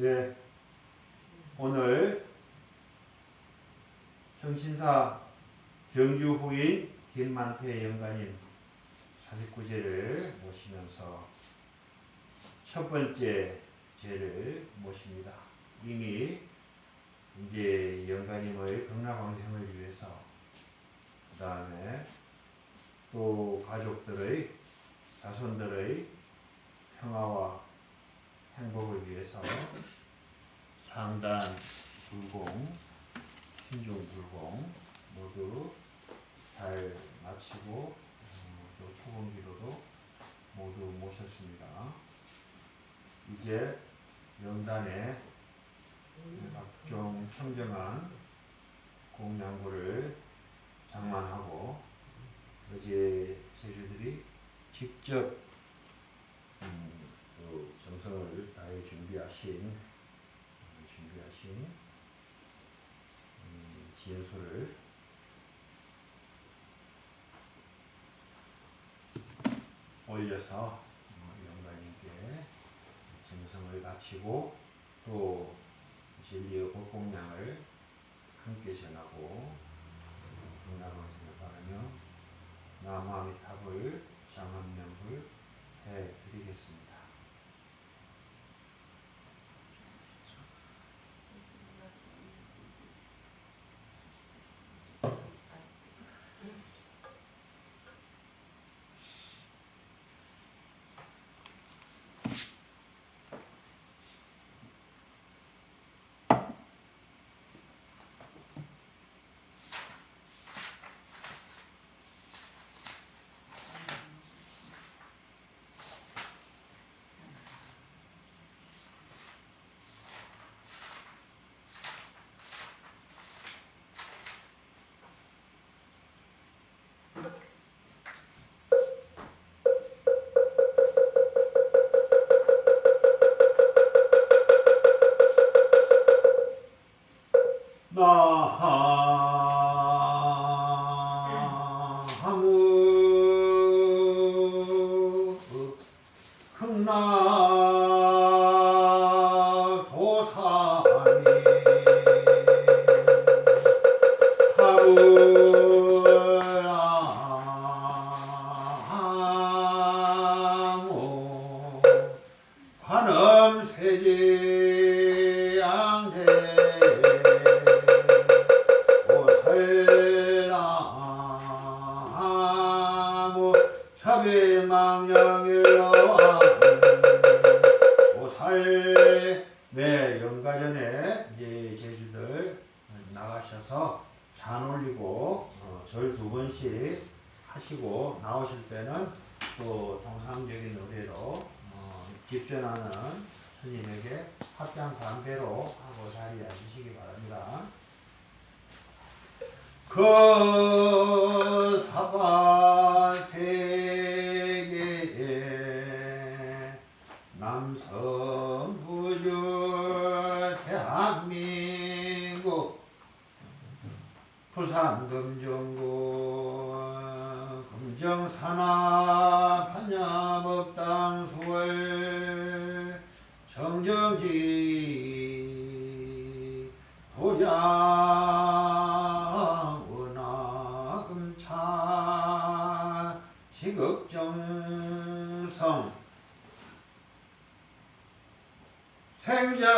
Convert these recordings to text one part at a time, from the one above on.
예. 오늘 정신사 경주 후인 김만태 영가님 49제를 모시면서 첫 번째 제를 모십니다. 이미 이제 영가님의 극락왕생을 위해서 그 다음에 또 가족들의 자손들의 평화와 행복을 위해서 상단 불공, 신중 불공 모두 잘 마치고 어, 또 초봉 기도도 모두 모셨습니다. 이제 명단에 각종 청정한 공양구를 장만하고 어제 제주들이 직접 음, 또 정성을 다해 준비하신 음, 준비하신 음, 지연소를 올려서 어, 영가님께 정성을 바치고 또 진리의 복공량을 함께 전하고 건강하시길 바라며 나무아미탑을 장엄명을 해드리겠습니다. Oh. 그 사바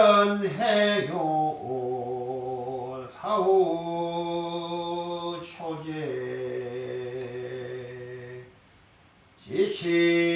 생전해요. 사후 초제 지신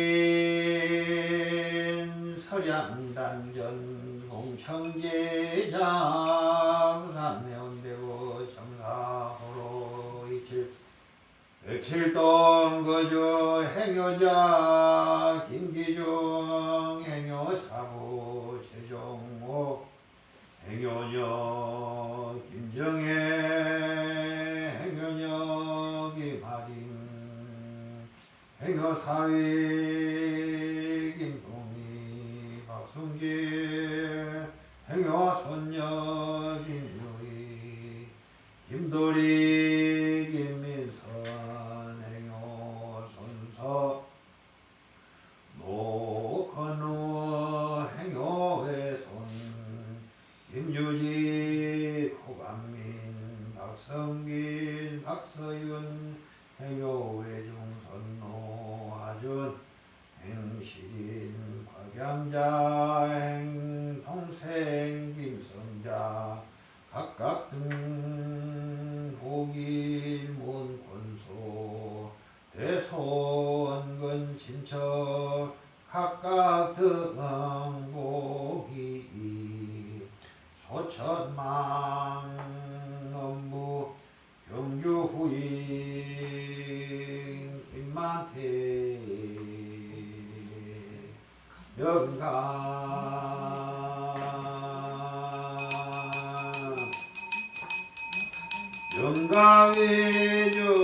গাবে জো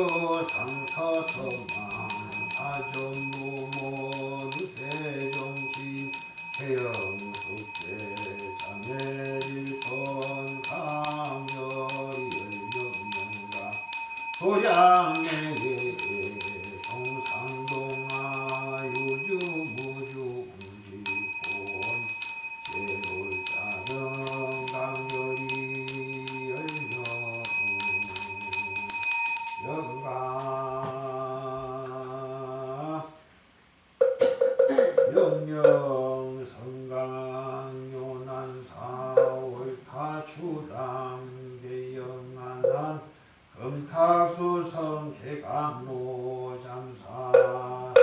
약수성 개감로 잠사.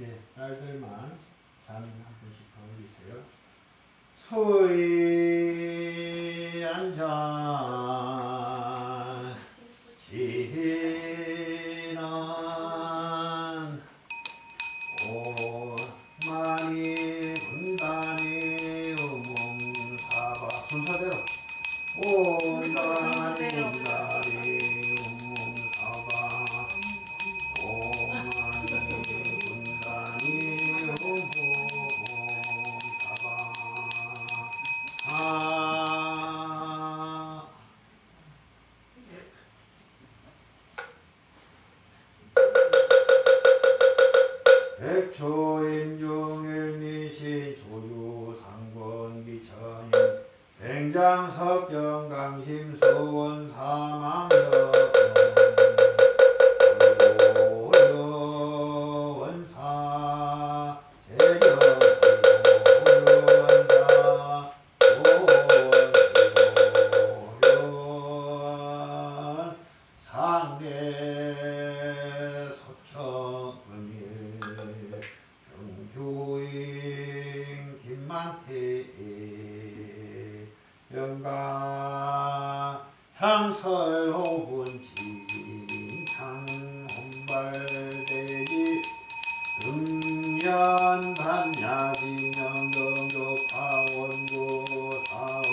예, 딸들만 잠한 번씩 더 올리세요. 소의 영가 향설홍군 지창 홍발대지 음년반야지 명경조파원구 사원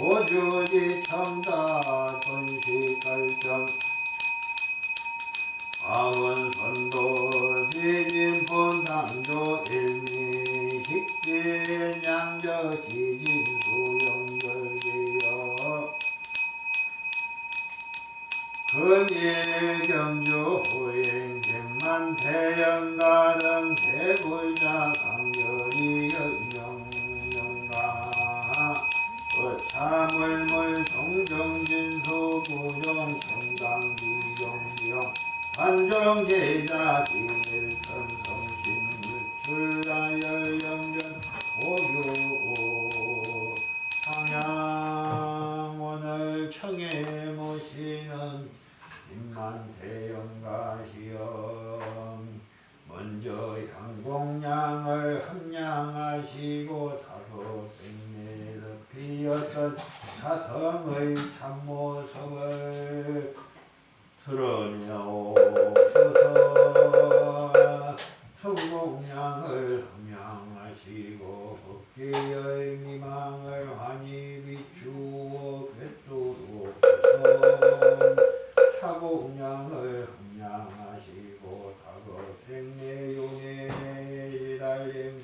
오주지 청다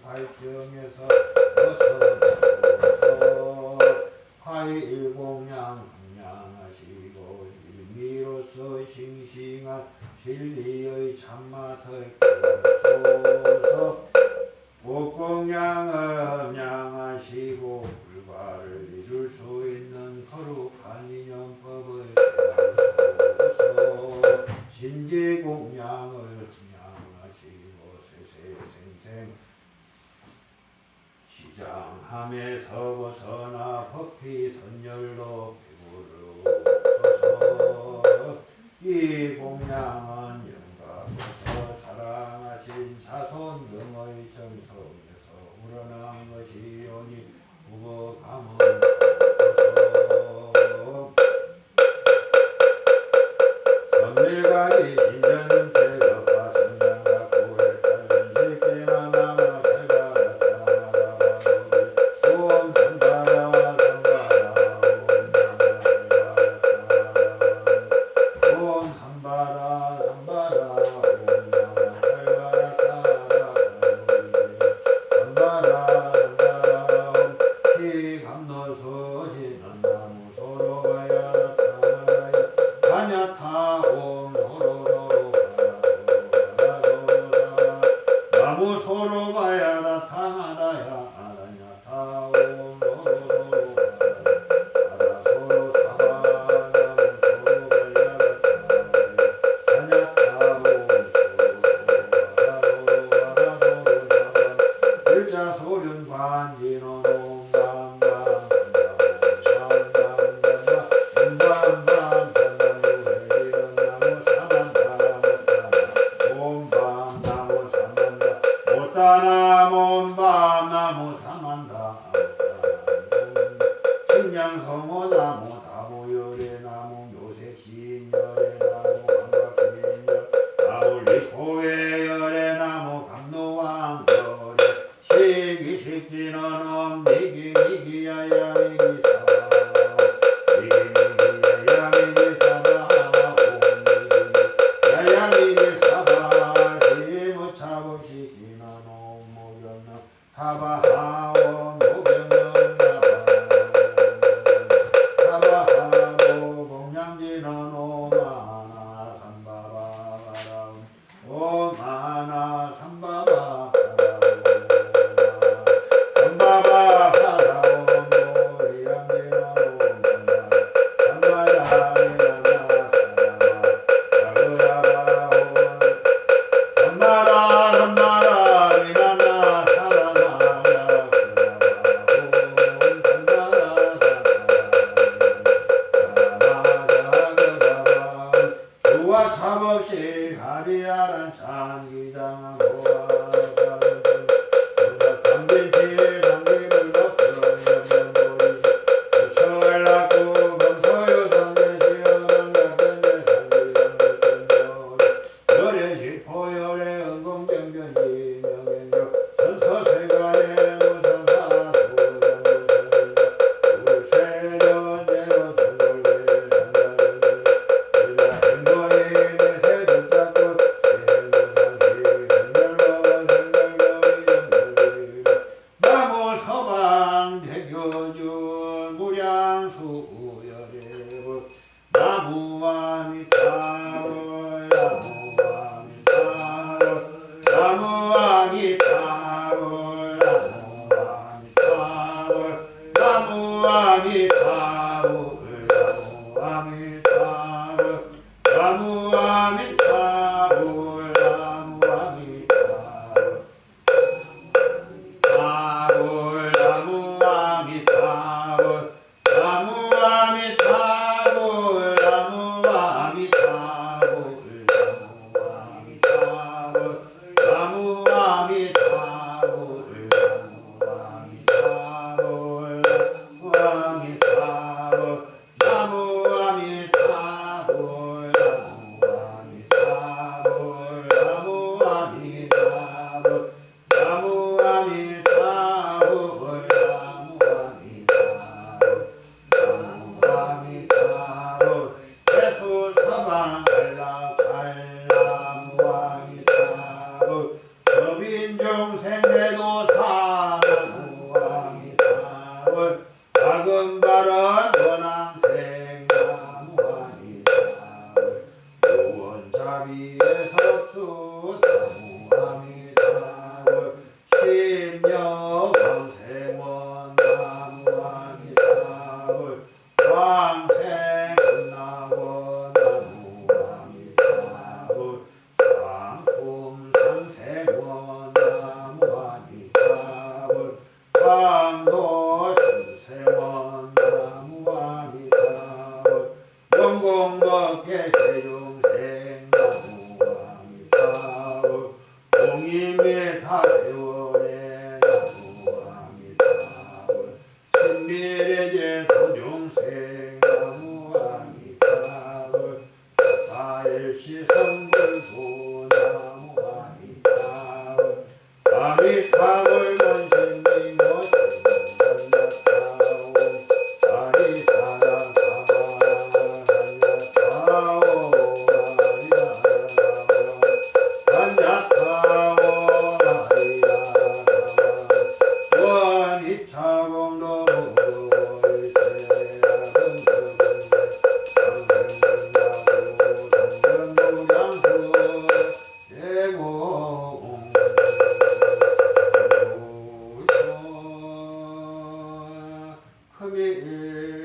발병에서 벗어 한 것이오니 우거감은 Amit 공 조